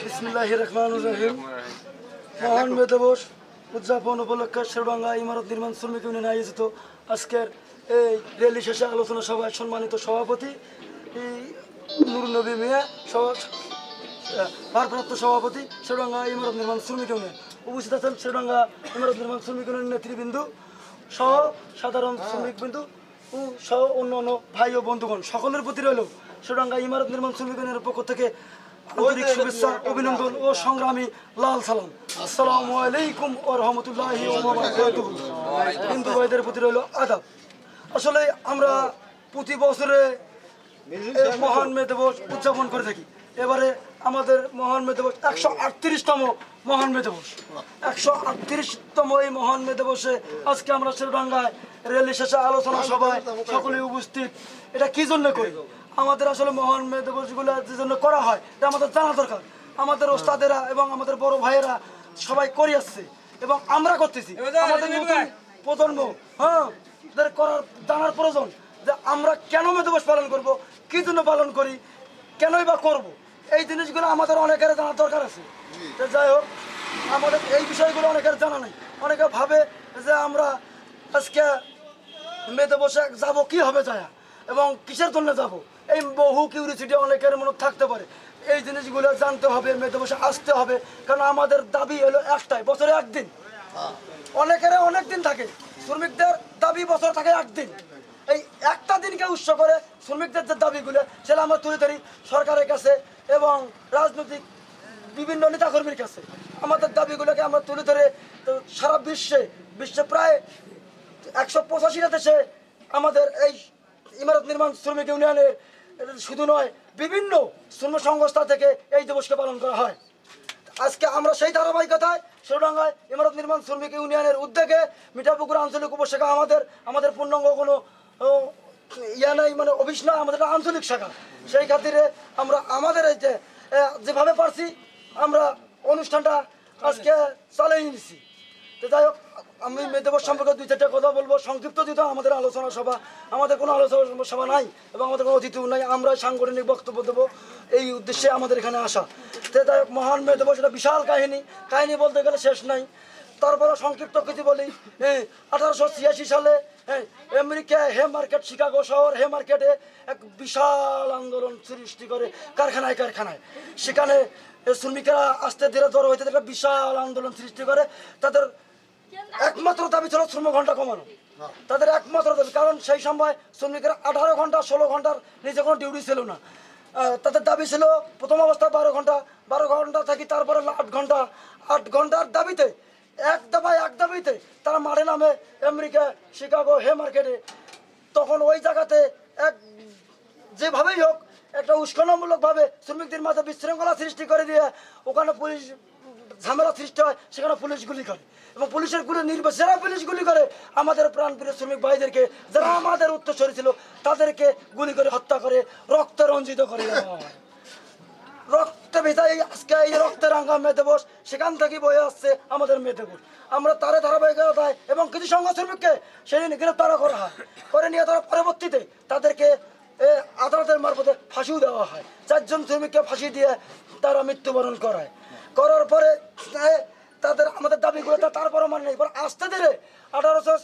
বিসমিল্লাহ রহমান রহিম উদযাপন উপলক্ষে শেরবাঙ্গা ইমারত নির্মাণ শ্রমিক ইউনিয়ন আয়োজিত আজকের এই র্যালি শেষে আলোচনা সভায় সম্মানিত সভাপতি নুর নবী মিয়া ভারপ্রাপ্ত সভাপতি শেরবাঙ্গা ইমারত নির্মাণ শ্রমিক ইউনিয়ন উপস্থিত আছেন শেরবাঙ্গা ইমারত নির্মাণ শ্রমিক ইউনিয়ন নেতৃবৃন্দু সহ সাধারণ শ্রমিকবৃন্দু। সহ অন্য অন্য ভাই ও বন্ধুগণ সকলের প্রতি রইল শেরবাঙ্গা ইমারত নির্মাণ শ্রমিক ইউনিয়নের পক্ষ থেকে আন্তরিক শুভেচ্ছা অভিনন্দন ও সংগ্রামী লাল সালাম। আসসালামু আলাইকুম ও রহমতুল্লাহি হিন্দু ভাইদের প্রতি রইল আদাব। আসলে আমরা প্রতি বছরে মহান মে দিবস উদযাপন করে থাকি। এবারে আমাদের মহান দিবস একশো আটত্রিশতম মহান মে দিবস একশো আটত্রিশতম এই মহান দিবসে আজকে আমরা শ্রীডাঙ্গায় র্যালি শেষে আলোচনা সভায় সকলে উপস্থিত। এটা কি জন্য করি? আমাদের আসলে মহান দিবসগুলো যে জন্য করা হয় এটা আমাদের জানা দরকার। আমাদের ওস্তাদেরা এবং আমাদের বড় ভাইয়েরা সবাই করে আসছে এবং আমরা করতেছি। আমাদের নতুন প্রজন্ম হ্যাঁ করার জানার প্রয়োজন যে আমরা কেন মে দিবস পালন করব কি জন্য পালন করি কেনই বা করব? এই জিনিসগুলো আমাদের অনেকের জানার দরকার আছে। তো যাই হোক আমাদের এই বিষয়গুলো অনেকের জানা নেই। অনেকে ভাবে যে আমরা আজকে মেয়েতে বসে যাব কি হবে যায় এবং কিসের জন্য যাব? এই বহু কিউরিসিটি অনেকের মনে থাকতে পারে। এই জিনিসগুলো জানতে হবে মেয়েতে বসে আসতে হবে। কারণ আমাদের দাবি হলো একটাই বছরে একদিন। অনেকের অনেক দিন থাকে। শ্রমিকদের দাবি বছর থাকে একদিন। এই একটা দিনকে উৎস করে শ্রমিকদের যে দাবিগুলো সেটা আমরা তুলে ধরি সরকারের কাছে। এবং রাজনৈতিক বিভিন্ন নেতাকর্মীর কাছে। আমাদের দাবিগুলোকে আমরা তুলে ধরে তো সারা বিশ্বে বিশ্বে প্রায় একশো পঁচাশিটা দেশে আমাদের এই ইমারত নির্মাণ শ্রমিক ইউনিয়নের শুধু নয়, বিভিন্ন শ্রম সংস্থা থেকে এই দিবসকে পালন করা হয়। আজকে আমরা সেই ধারাবাহিকতায় শিরোডাঙ্গায় ইমারত নির্মাণ শ্রমিক ইউনিয়নের উদ্যোগে মিঠাপুকুর আঞ্চলিক উপশাখা আমাদের আমাদের পূর্ণাঙ্গ কোনো ইয়া নাই মানে অফিস না আমাদের আঞ্চলিক শাখা। সেই খাতিরে আমরা আমাদের এই যে যেভাবে পারছি, আমরা অনুষ্ঠানটা আজকে চালিয়ে নিছি। তো যাই হোক, আমি মেদেবর সম্পর্কে দুই চারটা কথা বলব। সংক্ষিপ্ত যেহেতু আমাদের আলোচনা সভা, আমাদের কোনো আলোচনা সভা নাই এবং আমাদের কোনো অতিথিও নাই, আমরা সাংগঠনিক বক্তব্য দেবো এই উদ্দেশ্যে আমাদের এখানে আসা। তো যাই হোক, মহান মেদেবর সেটা বিশাল কাহিনী। কাহিনী বলতে গেলে শেষ নাই। তারপরে সংক্ষিপ্ত কিছু বলি। আঠারোশো ছিয়াশি সালে আমেরিকা হে মার্কেট, শিকাগো শহর হে মার্কেটে এক বিশাল আন্দোলন সৃষ্টি করে কারখানায় কারখানায়। সেখানে শ্রমিকেরা আস্তে ধীরে জড়ো হইতে একটা বিশাল আন্দোলন সৃষ্টি করে। তাদের একমাত্র দাবি ছিল শ্রম ঘণ্টা কমানো। তাদের একমাত্র দাবি, কারণ সেই সময় শ্রমিকের আঠারো ঘণ্টা ষোলো ঘণ্টার নিজে কোনো ডিউটি ছিল না। তাদের দাবি ছিল, প্রথম অবস্থায় বারো ঘণ্টা বারো ঘণ্টা থাকি, তারপরে আট ঘণ্টা আট ঘণ্টার দাবিতে এক দফায়, এক দাবিতে তারা মারে নামে আমেরিকা, শিকাগো, হে মার্কেটে। তখন ওই জায়গাতে এক যেভাবেই হোক, একটা উস্কানোমূলকভাবে শ্রমিকদের মাঝে বিশৃঙ্খলা সৃষ্টি করে দিয়ে ওখানে পুলিশ ঝামেলা সৃষ্টি হয়, সেখানে পুলিশ গুলি করে। এবং পুলিশের গুলি নির্বাচ যারা পুলিশ গুলি করে আমাদের প্রাণপ্রিয় শ্রমিক ভাইদেরকে, যারা আমাদের উত্তরসরী ছিল, তাদেরকে গুলি করে হত্যা করে, রক্ত রঞ্জিত করে। দেওয়া হয় রক্তে ভেজা এই আজকে এই রক্তের রাঙ্গা মে দিবস, সেখান থেকে বয়ে আসছে আমাদের মে দিবস। আমরা তারে ধারাবাহিকতায় এবং কিছু শ্রমিককে সেদিন গ্রেপ্তার করা হয়। করে নিয়ে তারা পরবর্তীতে তাদেরকে আদালতের মারফতে ফাঁসিও দেওয়া হয়। চারজন শ্রমিককে ফাঁসি দিয়ে তারা মৃত্যুবরণ করায়। করার পরে তাদের, আমাদের দাবিগুলো তা তারপরও মানে নেই। আস্তে ধীরে আঠারোশো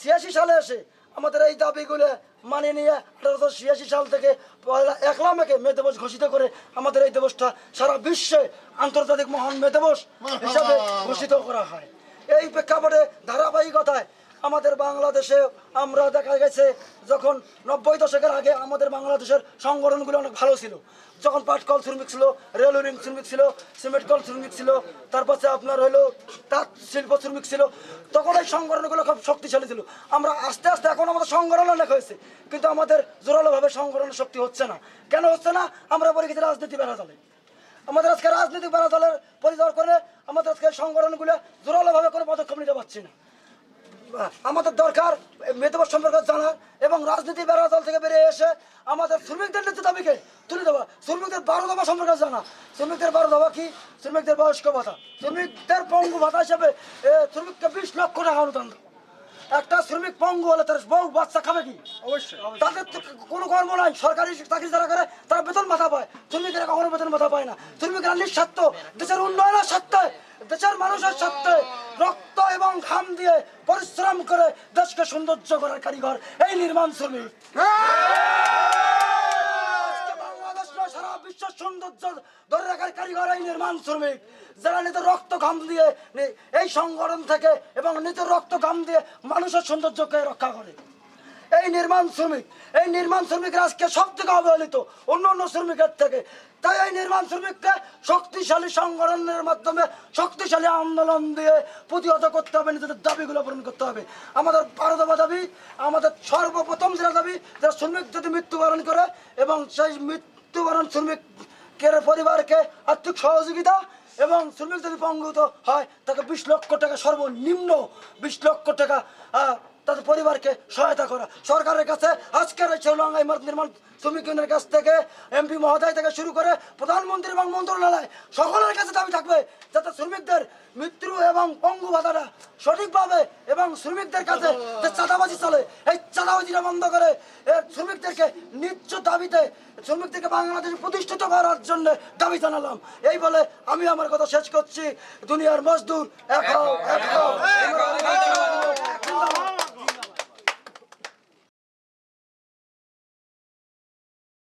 ছিয়াশি সালে এসে আমাদের এই দাবিগুলো মানে নিয়ে আঠারোশো ছিয়াশি সাল থেকে পয়লা একলা মেকে মে দিবস ঘোষিত করে আমাদের এই দিবসটা সারা বিশ্বে আন্তর্জাতিক মহান মে দিবস হিসাবে ঘোষিত করা হয়। এই প্রেক্ষাপটে ধারাবাহিকতায় আমাদের বাংলাদেশে আমরা দেখা গেছে যখন নব্বই দশকের আগে আমাদের বাংলাদেশের সংগঠনগুলো অনেক ভালো ছিল। যখন পাটকল শ্রমিক ছিল, রেল উইং শ্রমিক ছিল, সিমেন্ট কল শ্রমিক ছিল তারপরে আপনার হলো তাঁত শিল্প শ্রমিক ছিল, তখন এই সংগঠনগুলো খুব শক্তিশালী ছিল। আমরা আস্তে আস্তে এখন আমাদের সংগঠন অনেক হয়েছে, কিন্তু আমাদের জোরালোভাবে সংগঠনের শক্তি হচ্ছে না। কেন হচ্ছে না? আমরা বলি কিছু রাজনীতি বেড়া চলে। আমাদের আজকে রাজনৈতিক বেড়া পরিচয় করে আমাদের আজকে সংগঠনগুলো জোরালোভাবে কোনো পদক্ষেপ নিতে পারছি না। আমাদের দরকার মেধবর সম্পর্কে জানা এবং রাজনীতি বেড়া দল থেকে বেরিয়ে এসে আমাদের শ্রমিকদের নেতৃত্ব দাবিকে তুলে দেওয়া। শ্রমিকদের বারো দফা সম্পর্কে জানা। শ্রমিকদের বারো দফা কি? শ্রমিকদের বয়স্ক ভাতা। শ্রমিকদের পঙ্গু ভাতা হিসেবে শ্রমিককে বিশ লক্ষ টাকা অনুদান একটা শ্রমিক পঙ্গু হলে তার বউ বাচ্চা খাবে কি? অবশ্যই তাদের কোনো কর্ম নাই। সরকারি চাকরি যারা করে তারা বেতন মাথা পায়। শ্রমিকেরা কখনো বেতন মাথা পায় না। শ্রমিকেরা নিঃস্বার্থ। দেশের উন্নয়নের স্বার্থে দেশের মানুষের স্বার্থে রক্ত এবং ঘাম দিয়ে পরিশ্রম করে দেশকে সৌন্দর্য করার কারিগর এই নির্মাণ শ্রমিক। ধরে রাখার এই নির্মাণ শ্রমিক। যারা রক্ত দিয়ে এই সংগঠন থেকে এবং নিজের রক্ত ঘাম দিয়ে মানুষের সৌন্দর্যকে রক্ষা করে। এই নির্মাণ শ্রমিক, এই নির্মাণ শ্রমিকরা আজকে সব থেকে অবহেলিত অন্য অন্য শ্রমিকের থেকে। তাই এই নির্মাণ শ্রমিককে শক্তিশালী সংগঠনের মাধ্যমে শক্তিশালী আন্দোলন দিয়ে প্রতিহত করতে হবে, নিজেদের দাবিগুলো পূরণ করতে হবে। আমাদের বারো দফা দাবি, আমাদের সর্বপ্রথম যেটা দাবি, যে শ্রমিক যদি মৃত্যুবরণ করে এবং সেই মৃত্যুবরণ শ্রমিকের পরিবারকে আর্থিক সহযোগিতা এবং শ্রমিক যদি পঙ্গুত হয়, তাকে বিশ লক্ষ টাকা সর্বনিম্ন বিশ লক্ষ টাকা তাদের পরিবারকে সহায়তা করা। সরকারের কাছে আজকের এই শ্রীলঙ্কা ইমারত নির্মাণ শ্রমিক ইউনিয়নের কাছ থেকে এমপি মহোদয় থেকে শুরু করে প্রধানমন্ত্রী এবং মন্ত্রণালয় সকলের কাছে দাবি থাকবে যাতে শ্রমিকদের মৃত্যু এবং পঙ্গু ভাতাটা সঠিকভাবে এবং শ্রমিকদের কাছে যে চাঁদাবাজি চলে এই চাঁদাবাজিটা বন্ধ করে শ্রমিকদেরকে নিচ্চ দাবিতে শ্রমিকদেরকে বাংলাদেশে প্রতিষ্ঠিত করার জন্য দাবি জানালাম। এই বলে আমি আমার কথা শেষ করছি। দুনিয়ার মজদুর এক হও, এক হও।